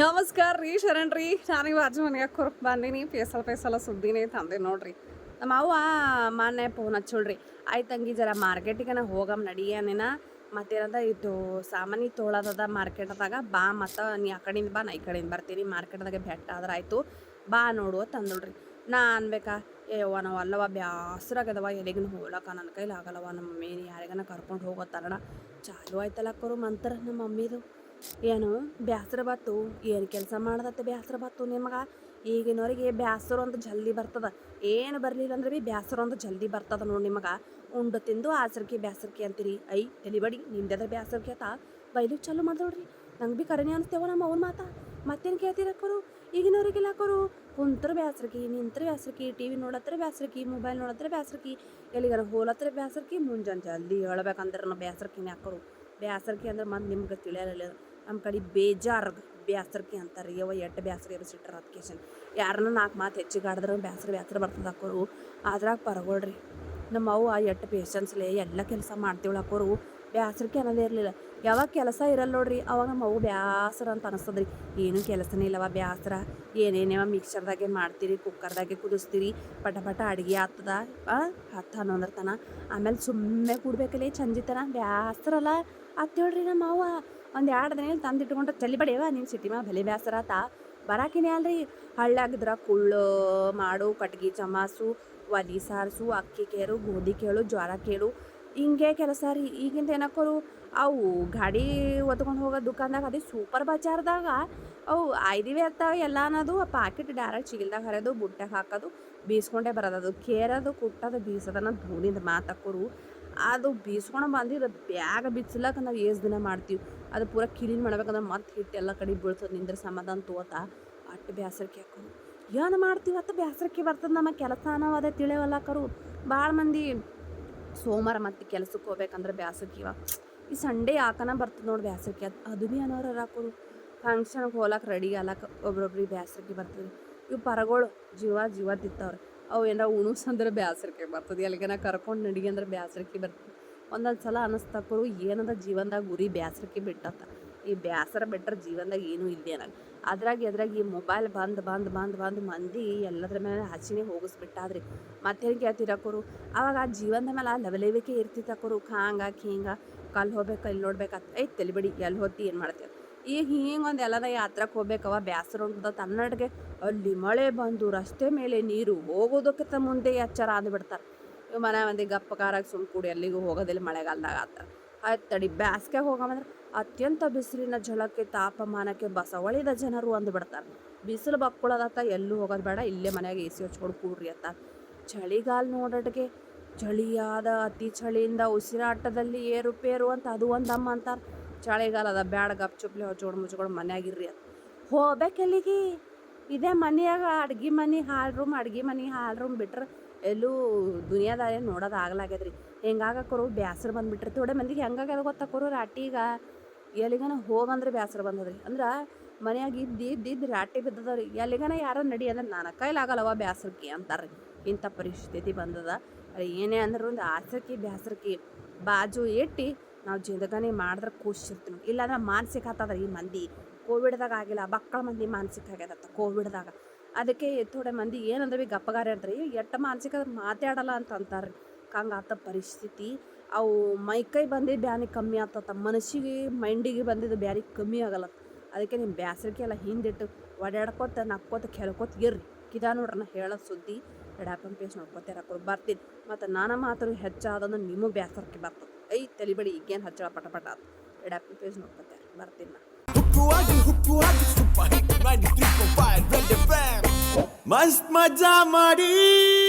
ನಮಸ್ಕಾರ ರೀ, ಶರಣ್ ರೀ. ನಾನು ಬಾಜು ಮನೆಗೆ ಕೊರ್ ಬಂದೀನಿ. ಪೇಸಲ್ ಪೇಸಲ ಸುದ್ದಿನೇ ತಂದೆ ನೋಡ್ರಿ. ನಮ್ಮ ಅವ್ವ ಮಾನ್ಯ ಫೋನ್ ಹಚ್ಚೋಳ್ರಿ. ಆಯ್ತು ತಂಗಿ, ಜರ ಮಾರ್ಕೆಟಿಗೆ ನಾ ಹೋಗಮ್ ನಡಿಯನೇನ ಮತ್ತೇನದ, ಇದು ಸಾಮಾನಿ ತೋಳದದ ಮಾರ್ಕೆಟ್ದಾಗ ಬಾ ಮತ್ತು ನೀ ಆ ಕಡೆಯಿಂದ ಬಾ, ನಾ ಈ ಕಡೆಯಿಂದ ಬರ್ತೀನಿ. ಮಾರ್ಕೆಟ್ದಾಗ ಬೆಟ್ಟ ಆದ್ರೆ ಆಯಿತು. ಬಾ ನೋಡು ತಂದೋಳ್ರಿ ನಾ ಅನ್ಬೇಕಾ ಏವ್ವ ನಾವು ಅಲ್ಲವ ಬ್ಯಾಸ್ರಾಗದವ ಎಲ್ಲಿಗೂ ಹೋಗ್ಲಕ್ಕ ನನ್ನ ಕೈಲಿ ಆಗಲ್ಲವ ನಮ್ಮ ಮಮ್ಮಿ ಯಾರಿಗನ ಕರ್ಕೊಂಡು ಹೋಗೋ ತರಣ ಚಾಲು ಆಯ್ತಲ್ಲ ಕರು ಮಂತ್ರ ನಮ್ಮ ಮಮ್ಮಿದು. ಏನು ಬ್ಯಾಸರ ಬತ್ತು ಏನು ಕೆಲಸ ಮಾಡದತ್ತೆ ಬ್ಯಾಸರ ಬತ್ತು ನಿಮಗೆ? ಈಗಿನವರಿಗೆ ಬ್ಯಾಸರ ಒಂದು ಜಲ್ದಿ ಬರ್ತದ. ಏನು ಬರಲಿಲ್ಲ ಅಂದ್ರೆ ಭೀ ಬ್ಯಾಸರ ಒಂದು ಜಲ್ದಿ ಬರ್ತದ ನೋಡಿ ನಿಮಗೆ. ಉಂಡು ತಿಂದು ಆಸರ್ಕಿ ಬ್ಯಾಸರ್ಕಿ ಅಂತೀರಿ. ಐ, ತಲಿಬಡಿ ನಿಮ್ದೆದ್ರ ಬ್ಯಾಸರ್ಕಿ ಆತ ಬೈಲಿಗೆ ಚಾಲು ಮಾಡ್ದೋಡ್ರಿ ನಂಗೆ ಭೀ ಕರೆನೇ ಅನಿಸ್ತೇವ ನಮ್ಮ ಅವ್ರ ಮಾತಾ. ಮತ್ತೇನು ಕೇಳ್ತೀರಕ್ಕರು ಈಗಿನವ್ರಿಗೆಲ್ಲ ಹಾಕೋರು ಕುಂತ್ರ ಬ್ಯಾಸ್ರಕಿ, ನಿಂತ್ರ ಬ್ಯಾಸ್ರಕಿ ಟಿ ವಿ ನೋಡತ್ರ ಬ್ಯಾಸ್ರಕಿ, ಮೊಬೈಲ್ ನೋಡತ್ರ ಬ್ಯಾಸ್ರಕಿ, ಎಲ್ಲಿಗಾರ ಹೋಲತ್ರ ಬ್ಯಾಸ್ರಕಿ, ಮುಂಜಾನೆ ಜಲ್ದಿ ಹೇಳ್ಬೇಕಂದ್ರೆ ನಾವು ಬ್ಯಾಸ್ರಕಿನೇ ಹಾಕೋರು ಬ್ಯಾಸರ್ಕಿ ಅಂದ್ರೆ ಮತ್ತೆ ನಿಮ್ಗೆ ತಿಳಿಯಲ್ಲ ನಮ್ಮ ಕಡೆ ಬೇಜಾರ್ ಬ್ಯಾಸರ್ಕಿ ಅಂತಾರೆ ಯಾವ ಎಟ್ಟು ಬ್ಯಾಸರ ಎಬ್ಸಿಟ್ಟಾರ ಅದಕ್ಕೇಶನ್ ಯಾರನ್ನ ನಾಲ್ಕು ಮಾತು ಹೆಚ್ಚಿಗೆ ಆಡಿದ್ರೆ ಬ್ಯಾಸರ ಬ್ಯಾಸರ ಬರ್ತದೆ ಹಾಕೋರು ಅದ್ರಾಗ ಪರಗೊಳ್ರಿ. ನಮ್ಮ ಅವ್ವ ಎಟ್ಟು ಪೇಷನ್ಸ್ಲೇ ಎಲ್ಲ ಕೆಲಸ ಮಾಡ್ತೀವಳು ಹಾಕೋರು ಬ್ಯಾಸರಕ್ಕೆ ಅನ್ನೋದೇ ಇರಲಿಲ್ಲ. ಯಾವಾಗ ಕೆಲಸ ಇರಲ್ಲ ನೋಡ್ರಿ, ಅವಾಗ ನಮ್ಮ ಅವು ಬ್ಯಾಸರ ಅಂತ ಅನಿಸ್ತದ್ರಿ. ಏನೂ ಕೆಲಸನೇ ಇಲ್ಲವ ಬ್ಯಾಸರ. ಏನೇನೇವ ಮಿಕ್ಸರ್ದಾಗೆ ಮಾಡ್ತೀರಿ ಕುಕ್ಕರ್ದಾಗೆ ಕುದಿಸ್ತೀರಿ, ಪಟ ಪಟ ಅಡುಗೆ ಆಗ್ತದ ಹತ್ತು ಹನ್ನೊಂದರ ತನ. ಆಮೇಲೆ ಸುಮ್ಮನೆ ಕೂಡ್ಬೇಕಲ್ಲೇ ಚಂಜಿತನ. ಬ್ಯಾಸರಲ್ಲ. ಅತ್ತೇಳ್ರಿ ನಮ್ಮ ಅವ್ವ. ಒಂದು ಎರಡು ದಿನ ತಂದಿಟ್ಕೊಂಡ್ರೆ ಚಲಿ ಬಡಿಯವ ನೀನು ಸಿಟಿ ಮ್ಯಾಗ ಬಲಿ ಬ್ಯಾಸರ ಆತ. ಬರಾಕಿನೇ ಅಲ್ರಿ, ಹಳ್ಳಾಗಿದ್ರ ಕುಳ್ಳು, ಮಾಡು, ಕಟ್ಗಿ, ಚಮಾಸು, ಒಲಿ ಸಾರಿಸು, ಅಕ್ಕಿ ಕೇರು ಗೋಧಿ ಕೇಳು, ಜ್ವರ ಕೇಳು. ಹಿಂಗೆ ಕೆಲಸ ರೀ, ಈಗಿಂದ ಏನಕ್ಕೋರು, ಅವು ಗಾಡಿ ಒತ್ಕೊಂಡು ಹೋಗೋ ದುಕಾನ್ದಾಗ ಅದೇ ಸೂಪರ್ ಬಜಾರ್ದಾಗ ಅವು ಐದಿವೆ ಇರ್ತಾವೆ ಎಲ್ಲ ಅನ್ನೋದು ಆ ಪಾಕೆಟ್ ಡೈರೆಕ್ಟ್ ಚೀಲ್ದಾಗ ಹರಿಯೋದು, ಬುಟ್ಟಾಗ ಹಾಕೋದು, ಬೀಸ್ಕೊಂಡೇ ಬರೋದದು ಕೇರೋದು, ಕುಟ್ಟೋದು ಬೀಸೋದನ್ನ ಧೂನಿಂದ ಮಾತಾಕೋರು ಅದು ಬೀಸ್ಕೊಂಡು ಬಂದಿದ್ದು ಬ್ಯಾಗ ಬಿಚ್ಚಲಕ್ಕ ನಾವು ಏಸ್ ದಿನ ಮಾಡ್ತೀವಿ. ಅದು ಪೂರ ಕ್ಲೀನ್ ಮಾಡ್ಬೇಕಂದ್ರೆ ಮತ್ತೆ ಹಿಟ್ಟು ಎಲ್ಲ ಕಡೆ ಬೀಳ್ತದೆ. ನಿಂದ್ರ ಸಮಾಧಾನ ತೋತ ಅಟ್ಟು ಬೇಸರಕ್ಕೆ ಹಾಕೋದು ಏನು ಮಾಡ್ತೀವಿ ಅತ್ತ? ಬ್ಯಾಸರಕ್ಕೆ ಬರ್ತದೆ ನಮ್ಮ ಕೆಲಸ ನಾವು ಅದೇ ತಿಳಿಯವಲ್ಲ ಕರು. ಭಾಳ ಮಂದಿ ಸೋಮವಾರ ಮತ್ತೆ ಕೆಲಸಕ್ಕೆ ಹೋಗ್ಬೇಕಂದ್ರೆ ಬ್ಯಾಸರ್ಕಿವ ಈ ಸಂಡೇ ಯಾಕನ ಬರ್ತದೆ ನೋಡಿ ಬೇಸರಕ್ಕೆ ಅದು ಅದು ಭೀ ಅನ್ನೋರು ಹಾಕೋರು ಫಂಕ್ಷನ್ಗೆ ಹೋಲಕ್ಕೆ ರೆಡಿ ಆಲಕ್ಕೆ ಒಬ್ರೊಬ್ರಿಗೆ ಬೇಸರಕ್ಕೆ ಬರ್ತದೆ. ಇವು ಪರಗಳು ಜೀವ ಜೀವ ತಿತ್ತವ್ರೆ ಅವು ಏನಾರ ಉಣುಸ್ ಅಂದ್ರೆ ಬ್ಯಾಸರ್ಕೆ ಬರ್ತದೆ. ಎಲ್ಲಿಗನ ಕರ್ಕೊಂಡು ನಡಿಗೆ ಅಂದ್ರೆ ಬೇಸರಕ್ಕೆ ಬರ್ತದೆ. ಒಂದೊಂದು ಸಲ ಅನ್ನಿಸ್ತಕ್ಕರು ಏನದ ಜೀವನದಾಗ ಗುರಿ ಬ್ಯಾಸರಕ್ಕೆ ಬಿಟ್ಟತ್ತ. ಈ ಬ್ಯಾಸರ ಬಿಟ್ಟರೆ ಜೀವನದಾಗ ಏನೂ ಇಲ್ಲದೆ ನನಗೆ ಅದ್ರಾಗ ಎದ್ರಾಗ ಈ ಮೊಬೈಲ್ ಬಂದು ಬಂದು ಬಂದು ಬಂದು ಮಂದಿ ಎಲ್ಲದ್ರ ಮೇಲೆ ಹಚ್ಚಿನೇ ಹೋಗಿಸ್ಬಿಟ್ಟಾದ್ರಿ. ಮತ್ತೇನು ಕೇಳ್ತಿರಕೋರು ಅವಾಗ ಆ ಜೀವನದ ಮೇಲೆ ಆ ಲವಲೇವಿಕೆ ಇರ್ತಿತ್ತಕೋರು ಖಾಂಗ ಖೀಂಗ ಕಲ್ಲಿ ಹೋಗ್ಬೇಕು, ಇಲ್ಲಿ ನೋಡ್ಬೇಕಂತ ಐತ್ ತಲಿಬಿಡಿ ಎಲ್ಲಿ ಹೋತಿ ಏನು ಮಾಡ್ತೀವಿ ಈಗ ಹಿಂಗೆ ಒಂದು ಎಲ್ಲದ ಯಾತ್ರಕ್ಕೆ ಹೋಗ್ಬೇಕವ ಬ್ಯಾಸರ ಉಂಟದ ತನ್ನಡ್ಗೆ. ಅಲ್ಲಿ ಮಳೆ ಬಂದು ರಸ್ತೆ ಮೇಲೆ ನೀರು ಹೋಗೋದಕ್ಕಿಂತ ಮುಂದೆ ಎಚ್ಚರ ಅಂದ್ಬಿಡ್ತಾರೆ ಇವ್ ಮನೆ ಮಂದಿ ಗಪ್ಪ ಕಾರಾಗಿ ಸುಮ್ ಕೂಡಿ ಎಲ್ಲಿಗೂ ಹೋಗೋದಿಲ್ಲ ಮಳೆಗಾಲದಾಗ ಆತ. ಆಯ್ತು ತಡಿ ಬ್ಯಾಸ್ಗೆ ಹೋಗಮಂದ್ರೆ ಅತ್ಯಂತ ಬಿಸಿಲಿನ ಜಲಕ್ಕೆ ತಾಪಮಾನಕ್ಕೆ ಬಸವಳಿದ ಜನರು ಅಂದ್ಬಿಡ್ತಾರೆ ಬಿಸಿಲು ಬಕ್ಕೊಳ್ಳೋದತ್ತ ಎಲ್ಲೂ ಹೋಗೋದು ಬೇಡ, ಇಲ್ಲೇ ಮನೆಯಾಗ ಎ ಸಿ ಹಚ್ಕೊಂಡು ಕೂಡ್ರಿ ಅಂತ ಚಳಿಗಾಲ ನೋಡೋಟಿಗೆ ಚಳಿಯಾದ ಅತಿ ಚಳಿಯಿಂದ ಉಸಿರಾಟದಲ್ಲಿ ಏರುಪೇರು ಅಂತ ಅದು ಒಂದು ಅಮ್ಮ ಅಂತಾರೆ. ಚಳಿಗಾಲದ ಬ್ಯಾಡ ಗಪ್ ಚುಪ್ಲಿ ಹೊಚ್ಕೊಂಡು ಮುಚ್ಕೊಂಡು ಮನೆಯಾಗಿರ್ರಿ ಅತ್ತ. ಹೋಗ್ಬೇಕೆಲ್ಲಿಗೆ ಇದೇ ಮನೆಯಾಗ ಅಡ್ಗೆ ಮನೆ ಹಾಲ್ ರೂಮ್, ಅಡ್ಗೆ ಮನೆ ಹಾಲ್ ರೂಮ್ ಬಿಟ್ರೆ ಎಲ್ಲೂ ದುನಿಯಾದಾಗ ನೋಡೋದು ಆಗ್ಲಾಗ್ಯದ್ರಿ. ಹೆಂಗಾಗಕ್ಕೋರು ಬ್ಯಾಸರ ಬಂದುಬಿಟ್ರಿ. ಥೋಡೆ ಮಂದಿಗೆ ಹೆಂಗಾಗ್ಯದ ಗೊತ್ತಾಕೋರು ರಾಟಿಗ ಎಲ್ಲಿಗನ ಹೋಗಂದ್ರೆ ಬ್ಯಾಸರ ಬಂದದ್ರಿ. ಅಂದ್ರೆ ಮನೆಯಾಗ ಇದ್ದು ಇದ್ದು ಇದ್ದು ರಾಟಿ ಬಿದ್ದದವ್ರಿ ಎಲ್ಲಿಗನ ಯಾರು ನಡಿ ಅಂದ್ರೆ ನನ್ನ ಕೈಲಾಗಲ್ಲವ ಬ್ಯಾಸರಕ್ಕೆ ಅಂತಾರೆ ಇಂಥ ಪರಿಸ್ಥಿತಿ ಬಂದದ. ಏನೇ ಅಂದ್ರೆ ಒಂದು ಆಸರಕಿ ಬ್ಯಾಸರಕ್ಕೆ ಬಾಜು ಇಟ್ಟು ನಾವು ಜಿಂದಗಾನಿ ಮಾಡಿದ್ರೆ ಖುಷಿರ್ತೀವಿ ಇಲ್ಲಾಂದ್ರೆ ಮಾನಸಿಕ ಆತದ ಈ ಮಂದಿ. ಕೋವಿಡ್ದಾಗ ಆಗಿಲ್ಲ ಮಕ್ಕಳ ಮಂದಿ ಮಾನಸಿಕ ಆಗ್ಯದತ್ತ ಕೋವಿಡ್ದಾಗ. ಅದಕ್ಕೆ ಥೋಡೆ ಮಂದಿ ಏನಂದ್ರೆ ಭೀ ಗಪ್ಪಗಾರ ಇರ್ತಾರೆ ಎಟ್ಟ ಮಾನಸಿಕ ಮಾತಾಡಲ್ಲ ಅಂತ ಅಂತಾರೆ. ಹಂಗಾತ ಪರಿಸ್ಥಿತಿ. ಅವು ಮೈಕೈ ಬಂದಿದ್ದು ಬ್ಯಾನಿ ಕಮ್ಮಿ ಆಗ್ತತ್ತ ಮನಸ್ಸಿಗೆ, ಮೈಂಡಿಗೆ ಬಂದಿದ್ದು ಬ್ಯಾನಿ ಕಮ್ಮಿ ಆಗಲ್ಲ. ಅದಕ್ಕೆ ನಿಮ್ಮ ಬ್ಯಾಸರಿಕೆ ಎಲ್ಲ ಹಿಂದಿಟ್ಟು ಓಡಾಡ್ಕೊತ ನಕ್ಕೋತ, ಕೇಳ್ಕೊತ ಇರ್ರಿ. ಕಿದಾ ನೋಡ್ರಿ ನಾ ಹೇಳೋ ಸುದ್ದಿ. ಎಡಾಪನ್ ಪೇಸ್ ನೋಡ್ಕೊತಾರ ಬರ್ತೀನಿ. ಮತ್ತು ನಾನು ಮಾತ್ರ ಹೆಚ್ಚಾದಂದ್ರೆ ನಿಮ್ಮ ಬ್ಯಾಸರಕ್ಕೆ ಬರ್ತದೆ ಐ ತಲಿಬಡಿ ಈಗೇನು ಹಚ್ಚಳ ಪಟ ಪಟ ಆತು. ಎಡಾಪನ್ ಪೇಸ್ ನೋಡ್ಕೋತಾರೆ ಬರ್ತೀನಿ ನಾ. મસ્ત મજા મળી